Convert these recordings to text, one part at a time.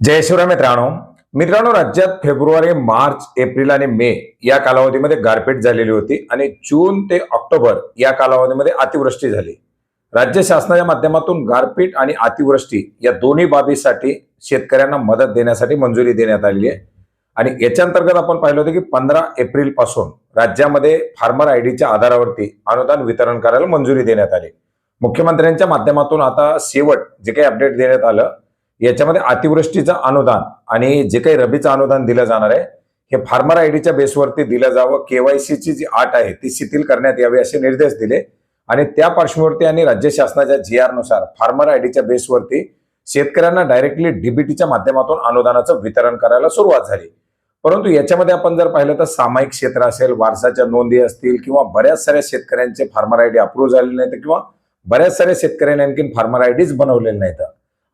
जय शिवराय मित्रांनो. मित्रांनो राज्यात फेब्रुवारी मार्च एप्रिल आणि मे या कालावधीमध्ये गारपीट झालेली होती आणि जून ते ऑक्टोबर या कालावधीमध्ये अतिवृष्टी झाली. राज्य शासनाच्या माध्यमातून गारपीट आणि अतिवृष्टी या दोन्ही बाबीसाठी शेतकऱ्यांना मदत देण्यासाठी मंजुरी देण्यात आलेली आहे. आणि याच्या अंतर्गत आपण पाहिलं होतं की पंधरा एप्रिलपासून राज्यामध्ये फार्मर आयडीच्या आधारावरती अनुदान वितरण करायला मंजुरी देण्यात आली. मुख्यमंत्र्यांच्या माध्यमातून आता शेवट जे काही अपडेट देण्यात आलं याच्यामध्ये अतिवृष्टीचं अनुदान आणि जे काही रबीचं अनुदान दिलं जाणार आहे हे फार्मर आयडीच्या बेसवरती दिलं जावं. केवायसीची जी आट आहे ती शिथिल करण्यात यावी असे निर्देश दिले. आणि त्या पार्श्वभूमीवरती आणि राज्य शासनाच्या जी नुसार फार्मर आयडीच्या बेसवरती शेतकऱ्यांना डायरेक्टली डीबीटीच्या माध्यमातून अनुदानाचं वितरण करायला सुरुवात झाली. परंतु याच्यामध्ये आपण जर पाहिलं तर सामायिक क्षेत्र असेल वारसाच्या नोंदी असतील किंवा बऱ्याच साऱ्या शेतकऱ्यांचे फार्मर आयडी अप्रूव्ह झालेले नाहीत किंवा बऱ्याच साऱ्या शेतकऱ्यांनी आणखी फार्मर आयडीच बनवलेले नाहीत.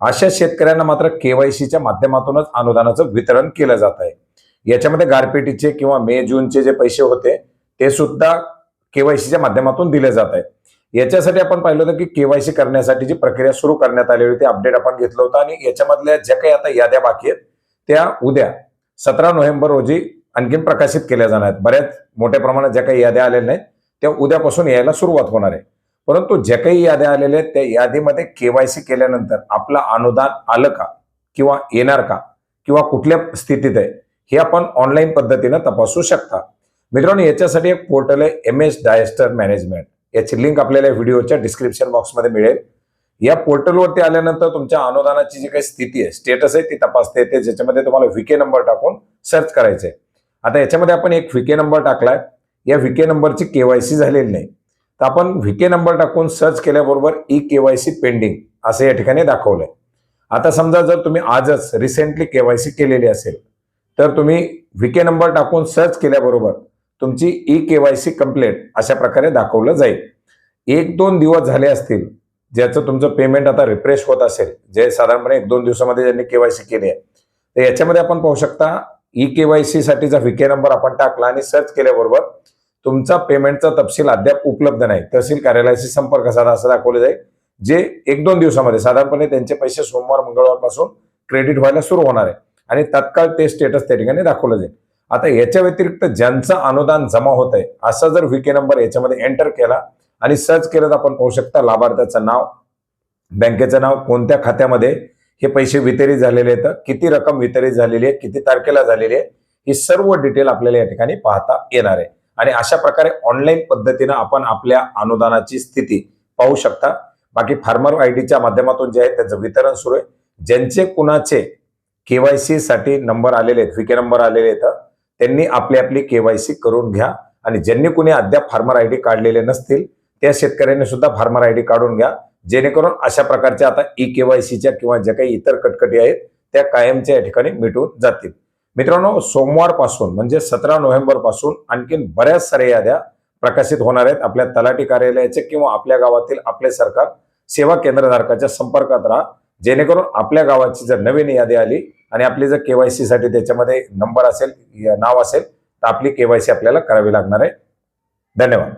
अशा शेतकऱ्यांना मात्र केवायसीच्या माध्यमातूनच अनुदानाचं वितरण केलं जात आहे. याच्यामध्ये गारपीटीचे किंवा मे जूनचे जे पैसे होते ते सुद्धा केवायसीच्या माध्यमातून दिले जात आहे याच्यासाठी आपण पाहिलं होतं की केवायसी करण्यासाठी जी प्रक्रिया सुरू करण्यात आली होती अपडेट आपण घेतलं होतं आणि याच्यामधल्या ज्या काही आता याद्या बाकी आहेत त्या उद्या सतरा नोव्हेंबर रोजी आणखीन प्रकाशित केल्या जाणार आहेत. बऱ्याच मोठ्या प्रमाणात ज्या काही याद्या आलेल्या नाहीत त्या उद्यापासून यायला सुरुवात होणार आहे. परंतु ज्या काही याद्या आलेल्या आहेत त्या यादीमध्ये केवायसी केल्यानंतर आपलं अनुदान आलं का? किंवा येणार का? किंवा कुठल्या स्थितीत आहे? हे आपण ऑनलाईन पद्धतीनं तपासू शकता. मित्रांनो याच्यासाठी एक पोर्टल आहे एम एस डायस्टर मॅनेजमेंट याची लिंक आपल्याला व्हिडिओच्या डिस्क्रिप्शन बॉक्समध्ये मिळेल. या पोर्टलवरती आल्यानंतर तुमच्या अनुदानाची जी काही स्थिती आहे स्टेटस आहे ती तपासते येते. ज्याच्यामध्ये तुम्हाला व्हीके नंबर टाकून सर्च करायचे आता याच्यामध्ये आपण एक व्हीके नंबर टाकलाय. या व्हीके नंबरची केवायसी झालेली नाही. तर आपण व्हीके नंबर टाकून सर्च केल्याबरोबर ई केवायसी पेंडिंग असं या ठिकाणी दाखवलंय. आता समजा जर तुम्ही आजच रिसेंटली केवायसी केलेली असेल तर तुम्ही व्हीके नंबर टाकून सर्च केल्याबरोबर तुमची ई केवायसी कंप्लीट अशा प्रकारे दाखवलं जाईल. एक दोन दिवस झाले असतील ज्याचं तुमचं पेमेंट आता रिफ्रेश होत असेल जे साधारणपणे एक दोन दिवसामध्ये ज्यांनी केवायसी केली आहे. तर याच्यामध्ये आपण पाहू शकता ई केवायसी साठीचा व्हीके नंबर आपण टाकला आणि सर्च केल्याबरोबर तुमचा पेमेंटचा तपशील अद्याप उपलब्ध नाही. तहसील कार्यालयाशी संपर्क साधा असं दाखवलं जाईल. जे एक दोन दिवसामध्ये साधारणपणे त्यांचे पैसे सोमवार मंगळवारपासून क्रेडिट व्हायला सुरू होणार आहे. आणि तत्काळ ते स्टेटस त्या ठिकाणी दाखवलं जाईल. आता याच्या व्यतिरिक्त ज्यांचं अनुदान जमा होत आहे असा जर व्हीके नंबर याच्यामध्ये एंटर केला आणि सर्च केलं तर आपण पाहू शकता लाभार्थ्याचं नाव बँकेचं नाव कोणत्या खात्यामध्ये हे पैसे वितरित झालेले आहेत किती रक्कम वितरित झालेली आहे किती तारखेला झालेली आहे ही सर्व डिटेल आपल्याला या ठिकाणी पाहता येणार आहे. आणि अशा प्रकारे ऑनलाईन पद्धतीनं आपण आपल्या अनुदानाची स्थिती पाहू शकता. बाकी फार्मर आयडीच्या माध्यमातून जे आहे त्याचं वितरण सुरू आहे. ज्यांचे कुणाचे केवायसी साठी नंबर आलेले आहेत व्हीके नंबर आलेले आहेत त्यांनी आपली आपली केवायसी करून घ्या. आणि ज्यांनी कुणी अद्याप फार्मर आयडी काढलेले नसतील त्या शेतकऱ्यांनी सुद्धा फार्मर आयडी काढून घ्या. जेणेकरून अशा प्रकारच्या आता ई केवायसीच्या किंवा ज्या काही इतर कटकटी आहेत त्या कायमच्या या ठिकाणी मिटून जातील. मित्रांनो सोमवारपासून म्हणजे सतरा नोव्हेंबरपासून आणखीन बऱ्याच साऱ्या याद्या प्रकाशित होणार आहेत. आपल्या तलाठी कार्यालयाचे किंवा आपल्या गावातील आपले सरकार सेवा केंद्रधारकाच्या संपर्कात राहा. जेणेकरून आपल्या गावाची जर नवीन यादी आली आणि आपली जर केवायसी साठी त्याच्यामध्ये नंबर असेल नाव असेल तर आपली केवायसी आपल्याला करावी लागणार आहे. धन्यवाद.